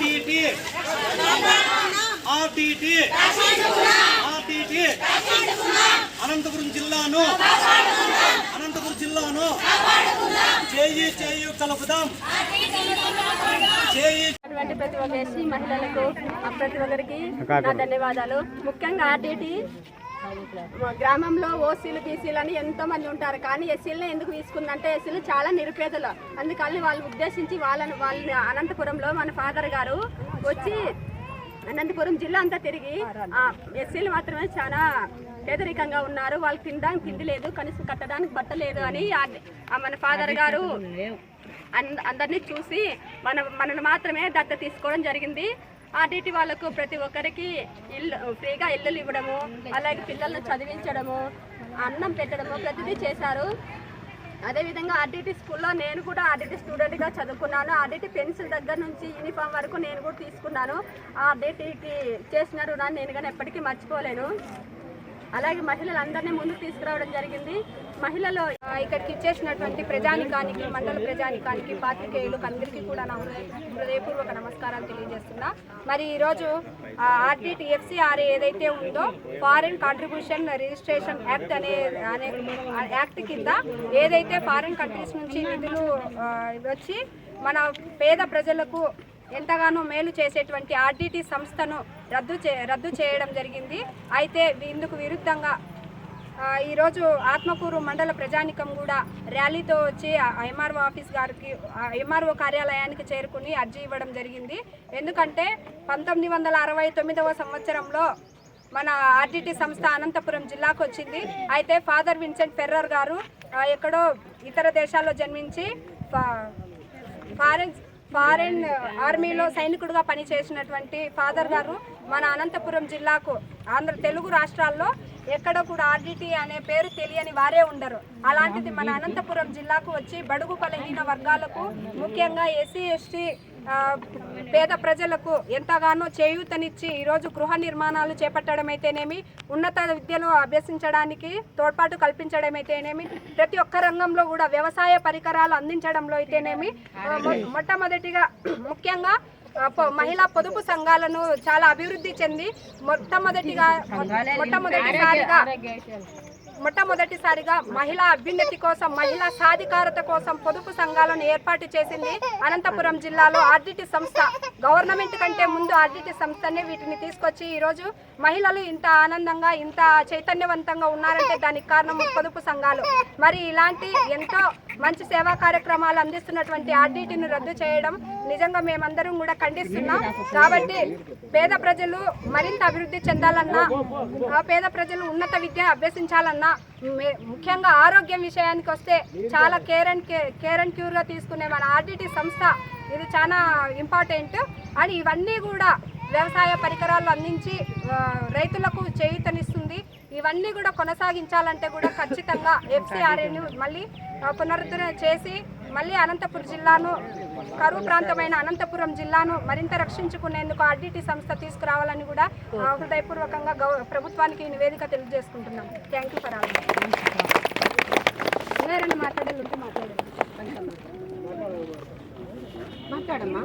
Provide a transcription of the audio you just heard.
RTT. RTT. RTT. Anantapuram జిల్లాను. అనంతపురం జిల్లాను. చేయి చేయి కలుపుదాం. చేయి ప్రతి ఒక్క మహిళలకు ప్రతి ఒక్కరికి ధన్యవాదాలు. ముఖ్యంగా ఆర్టీటీ గ్రామంలో ఓసీలు బీసీలు అని ఎంతో మంది ఉంటారు. కానీ ఎస్సీలను ఎందుకు తీసుకుందంటే ఎస్సీలు చాలా నిరుపేదలు. అందుకని వాళ్ళు ఉద్దేశించి వాళ్ళని వాళ్ళని అనంతపురంలో మన ఫాదర్ గారు వచ్చి అనంతపురం జిల్లా అంతా తిరిగి ఆ, ఎస్సీలు మాత్రమే చాలా పేదరికంగా ఉన్నారు. వాళ్ళు తినడానికి తిండి లేదు కనీసం కట్టడానికి బట్ట లేదు అని మన ఫాదర్ గారు అంద- అందరినీ చూసి మన మనల్ని మాత్రమే దత్త తీసుకోవడం జరిగింది. ఆర్టీటీ వాళ్ళకు ప్రతి ఒక్కరికి ఇల్లు ఫ్రీగా ఇల్లులు ఇవ్వడము అలాగే పిల్లల్ని చదివించడము అన్నం పెట్టడము ప్రతిదీ చేశారు. అదేవిధంగా ఆర్డీటీ స్కూల్లో నేను కూడా ఆర్డీటీ స్టూడెంట్గా చదువుకున్నాను. ఆర్డీటీ పెన్సిల్ దగ్గర నుంచి యూనిఫామ్ వరకు నేను కూడా తీసుకున్నాను. ఆ చేసిన రుణాన్ని నేను కానీ ఎప్పటికీ మర్చిపోలేను. అలాగే మహిళలందరినీ ముందుకు తీసుకురావడం జరిగింది. మహిళలు ఇక్కడికి ఇచ్చేసినటువంటి ప్రజానికానికి మండల ప్రజానికానికి పాత్రికేయులకు అందరికీ కూడా నా హృదయ హృదయపూర్వక నమస్కారాలు తెలియజేస్తున్నా. మరి ఈరోజు ఆర్డిటి ఏదైతే ఉందో ఫారిన్ కాంట్రిబ్యూషన్ రిజిస్ట్రేషన్ యాక్ట్ అనే అనే యాక్ట్ కింద ఏదైతే ఫారిన్ కంట్రీస్ నుంచి నిధులు వచ్చి మన పేద ప్రజలకు ఎంతగానో మేలు చేసేటువంటి ఆర్డిటి సంస్థను రద్దు చే రద్దు చేయడం జరిగింది. అయితే ఇందుకు విరుద్ధంగా ఈరోజు ఆత్మకూరు మండల ప్రజానికం కూడా ర్యాలీతో వచ్చి ఎంఆర్ఓ ఆఫీస్ గారికి ఎంఆర్ఓ కార్యాలయానికి చేరుకుని అర్జీ ఇవ్వడం జరిగింది. ఎందుకంటే పంతొమ్మిది వందల అరవై తొమ్మిదవ సంవత్సరంలో మన ఆర్డిటి సంస్థ అనంతపురం జిల్లాకు వచ్చింది. అయితే ఫాదర్ విన్సెంట్ ఫెర్రర్ గారు ఎక్కడో ఇతర దేశాల్లో జన్మించి ఫారెన్స్ ఫారెన్ ఆర్మీలో సైనికుడుగా పనిచేసినటువంటి ఫాదర్ గారు మన అనంతపురం జిల్లాకు ఆంధ్ర తెలుగు రాష్ట్రాల్లో ఎక్కడ కూడా ఆర్డిటీ అనే పేరు తెలియని వారే ఉండరు. అలాంటిది మన అనంతపురం జిల్లాకు వచ్చి బడుగు బలహీన వర్గాలకు ముఖ్యంగా ఎస్సీ ఎస్టీ పేద ప్రజలకు ఎంతగానో చేయూతనిచ్చి ఈరోజు గృహ నిర్మాణాలు చేపట్టడం అయితేనేమి ఉన్నత విద్యను అభ్యసించడానికి తోడ్పాటు కల్పించడం అయితేనేమి ప్రతి ఒక్క రంగంలో కూడా వ్యవసాయ పరికరాలు అందించడంలో అయితేనేమి మొట్టమొదటిగా ముఖ్యంగా మహిళా పొదుపు సంఘాలను చాలా అభివృద్ధి చెంది మొట్టమొదటిగా మొట్టమొదటిసారిగా మొట్టమొదటిసారిగా మహిళా అభ్యున్నతి కోసం మహిళా సాధికారత కోసం పొదుపు సంఘాలను ఏర్పాటు చేసింది అనంతపురం జిల్లాలో ఆర్డిటి సంస్థ. గవర్నమెంట్ కంటే ముందు ఆర్డిటి సంస్థనే వీటిని తీసుకొచ్చి ఈరోజు మహిళలు ఇంత ఆనందంగా ఇంత చైతన్యవంతంగా ఉన్నారంటే దానికి కారణం పొదుపు సంఘాలు. మరి ఇలాంటి ఎంతో మంచి సేవా కార్యక్రమాలు అందిస్తున్నటువంటి ఆర్డిటిని రద్దు చేయడం నిజంగా మేమందరం కూడా ఖండిస్తున్నాం. కాబట్టి పేద ప్రజలు మరింత అభివృద్ధి చెందాలన్నా పేద ప్రజలు ఉన్నత విద్య అభ్యసించాలన్నా ముఖ్యంగా ఆరోగ్యం విషయానికి వస్తే చాలా కేర్ అండ్ కే- కేర్ అండ్ క్యూర్గా తీసుకునే మన ఆర్డిటి సంస్థ ఇది చాలా ఇంపార్టెంట్ అని ఇవన్నీ కూడా వ్యవసాయ పరికరాలు అందించి రైతులకు చేయూతనిస్తుంది. ఇవన్నీ కూడా కొనసాగించాలంటే కూడా ఖచ్చితంగా ఎఫ్సిఆర్ఏను మళ్ళీ పునరుద్ధరణ చేసి మళ్ళీ అనంతపురం జిల్లాను కరువు ప్రాంతమైన అనంతపురం జిల్లాను మరింత రక్షించుకునేందుకు ఆర్డిటి సంస్థ తీసుకురావాలని కూడా హృదయపూర్వకంగా గౌ ప్రభుత్వానికి నివేదిక తెలియజేసుకుంటున్నాం. థ్యాంక్ యూ ఫర్ ఆల్ మాట్లాడాలంటే మాట్లాడాలి మాట్లాడండి మాట్లాడమ్మా.